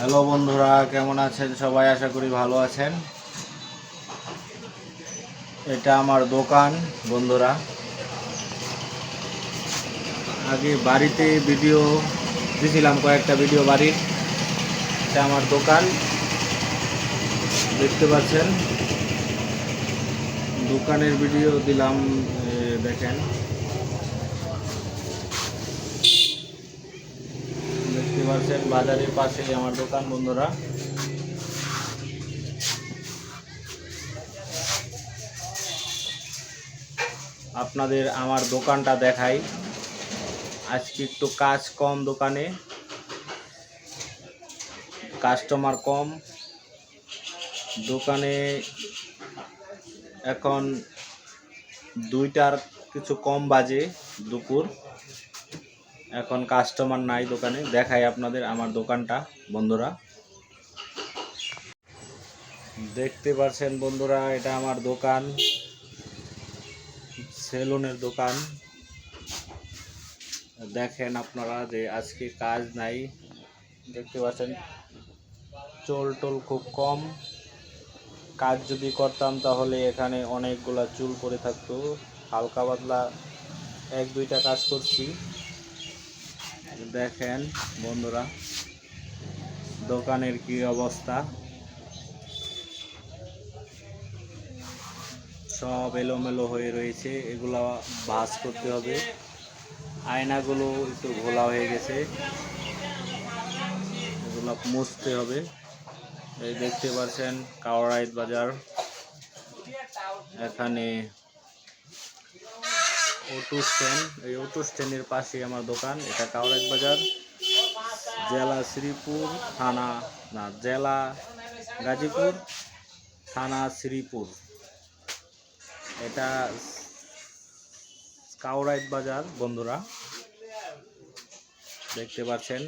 Hello বন্ধুরা, কেমন আছেন? সবাই আশা করি ভালো আছেন। এটা আমার দোকান, বন্ধুরা। আগে বাড়িতে ভিডিও দিয়েছিলাম কয়েকটা ভিডিও বাড়ির। এটা আমার দোকান। দেখতে পাচ্ছেন? দোকানের ভিডিও দিলাম দেখেন দেখতে পাচ্ছেন বাজারের পাশে আমার দোকান, বন্ধুরা। আপনাদের আমার দোকানটা দেখাই। আজকে একটু কাজ কম দোকানে। কাস্টমার কম। দোকানে এখন দুইটার কিছু কম বাজে দুপুর। এখন কাস্টমার নাই দোকানে, দেখাই আপনাদের আমার দোকানটা, বন্ধুরা। দেখতে পাচ্ছেন বন্ধুরা, এটা আমার দোকান, সেলুনের দোকান। দেখেন আপনারা যে আজকে কাজ নাই, দেখতে পাচ্ছেন, চোল টোল খুব কম। কাজ যদি করতাম তাহলে এখানে অনেকগুলা চুল পড়ে থাকতো, হালকা পাতলা এক দুইটা কাজ করছি। দেখেন, বন্ধুরা, দোকানের কি অবস্থা? সব এলোমেলো হয়ে রয়েছে, এগুলা ভাঁজ করতে হবে। আয়নাগুলো একটু ঘোলা হয়ে গেছে। এগুলো মুছতে হবে। এই দেখতে পাচ্ছেন কাওড়াইত বাজার। এখানে অটো স্ট্যান্ড এই অটো স্ট্যান্ডের পাশে আমার দোকান। এটা কাওরাজ বাজার, জেলা শ্রীপুর থানা, না, জেলা গাজীপুর থানা শ্রীপুর। এটা কাউরাইট বাজার, বন্ধুরা। দেখতে পাচ্ছেন।